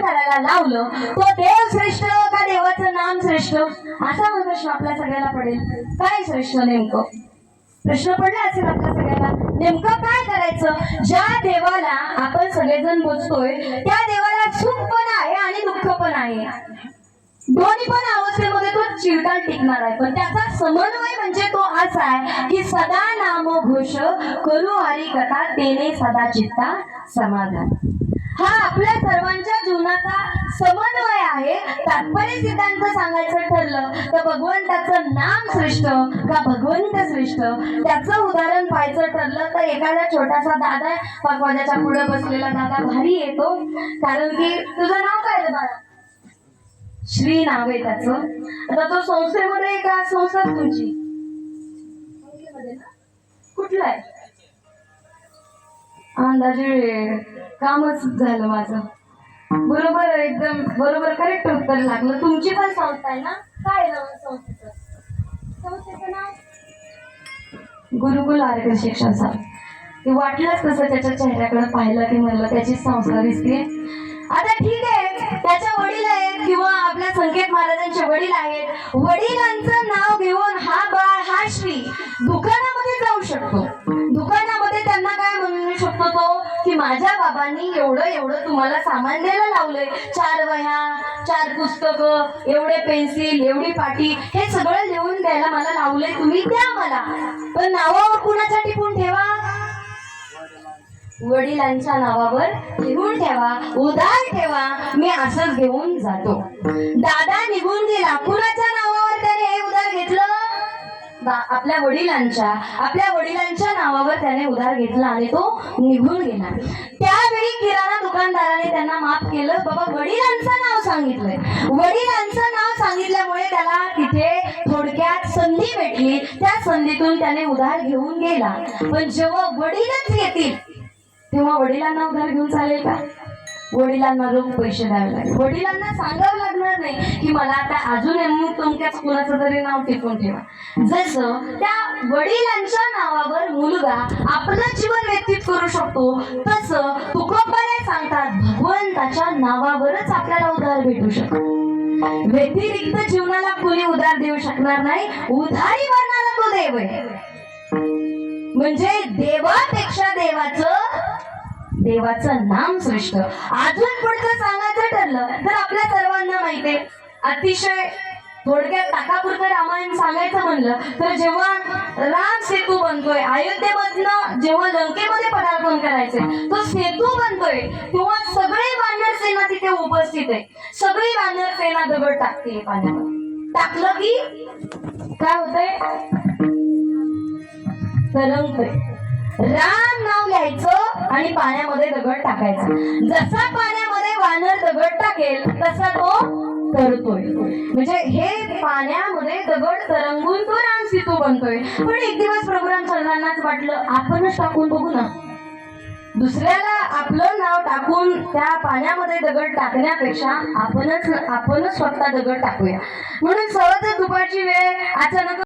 करायला लावलं तो देव श्रेष्ठ का देवाचं नाम श्रेष्ठ? असा मग प्रश्न आपल्या सगळ्याला पडेल. काय श्रेष्ठ नेमकं? प्रश्न पडला असेल आपल्या सगळ्याला. नेमकं काय करायचं? ज्या देवाला आपण सगळेजण बोलतोय त्या देवाला सुख पण आहे आणि दुःख पण आहे. दोन्ही पण अवस्थेमध्ये तो चिरकाल टिकणार आहे. पण त्याचा समन्वय म्हणजे तो असा आहे की सदा नाम घोष करू हरी कथा तेने सदा चित्ता समाधान. हा आपल्या सर्वांच्या जीवनाचा समन्वय आहे. तात्पर्य सिद्धांत सांगायचं ठरलं तर भगवंताचं नाम श्रेष्ठ का भगवंत श्रेष्ठ त्याचं उदाहरण पाहायचं ठरलं तर एखादा छोटासा दादा पकवाजाच्या पुढे बसलेला दादा भारी येतो. कारण की तुझं नाव काय बाळा? श्री नाव आहे त्याचं. आता तो संस्थेमध्ये आहे का? संस्था तुमची? कुठला आहे? अंदाजे कामच झालं माझं. बरोबर एकदम बरोबर करेक्ट उत्तर लागलं. तुमची पण संस्था आहे ना? काय नाव संस्थेचं? संस्थेचं नाव? गुरुकुल आरोग्य शिक्षण सर ते वाटलंच कसं त्याच्या चेहऱ्याकडे पाहिलं की म्हणलं त्याची संस्था दिसते. आता ठीक आहे त्याच्या वडील आहेत किंवा आपल्या संकेत महाराजांचे वडील आहेत. वडिलांचं नाव घेऊन हा बाळ हा श्री दुकानामध्ये बाबांनी एवढं एवढं तुम्हाला सामान द्यायला लावलंय. चार वह्या चार पुस्तकं एवढे पेन्सिल एवढी पाटी हे सगळं लिहून द्यायला मला लावलंय. तुम्ही द्या मला. पण नावावर कुणाच्या टिपून ठेवा? वडिलांच्या नावावर लिहून ठेवा. उदार ठेवा. मी असंच घेऊन जातो. दादा निघून आपल्या वडिलांच्या आपल्या वडिलांच्या नावावर त्याने उधार घेतला आणि तो निघून गेला. त्यावेळी किराणा दुकानदाराने त्यांना माफ केलं. बाबा वडिलांचं नाव सांगितलंय. वडिलांचं नाव सांगितल्यामुळे त्याला तिथे थोडक्यात संधी भेटली. त्या संधीतून त्याने उधार घेऊन गेला. पण जेव्हा वडीलच येतील तेव्हा वडिलांना उधार घेऊन चालेल का? वडिलांना रोख पैसे द्यावे लागले. वडिलांना सांगावं लागणार नाही की मला आता अजून अमुक तुमच्याच कुणाचं तरी नाव टिकून ठेवा. जसं त्या वडिलांच्या नावावर मुलगा आपलं जीवन व्यतीत करू शकतो तसं तुकोबाने सांगतात भगवंताच्या नावावरच आपल्याला उधार भेटू शकतो. व्यतिरिक्त जीवनाला कुणी उधार देऊ शकणार नाही उधारी मारणारा तो देव आहे. म्हणजे देवापेक्षा देवाचं देवाचं नाम श्रेष्ठ अजून पुढचं सांगायचं ठरलं तर आपल्या सर्वांना माहितीये. अतिशय थोडक्यात टाकापुरतं रामायण सांगायचं म्हणलं तर जेव्हा राम सेतू बनतोय अयोध्येमधनं जेव्हा लंकेमध्ये पदार्पण करायचंय तो सेतू बनतोय तेव्हा सगळी वानर सेना तिथे उपस्थित आहे. सगळी वानर सेना दगड टाकते पाण्यावर. टाकलं की काय होतंय? तरंगतोय. राम नाव घ्यायचं आणि पाण्यामध्ये दगड टाकायचं. जसा पाण्यामध्ये वानर दगड टाकेल तसा तो तरतोय. म्हणजे हे पाण्यामध्ये दगड तरंगून तो राम सेतू बनतोय. पण एक दिवस प्रोग्राम सर्वांनाच वाटलं आपणच टाकून बघू ना. दुसऱ्याला आपलं नाव टाकून त्या पाण्यामध्ये दगड टाकण्यापेक्षा आपणच आपणच स्वतः दगड टाकूया. म्हणून सहजच दुपारची वेळ अचानक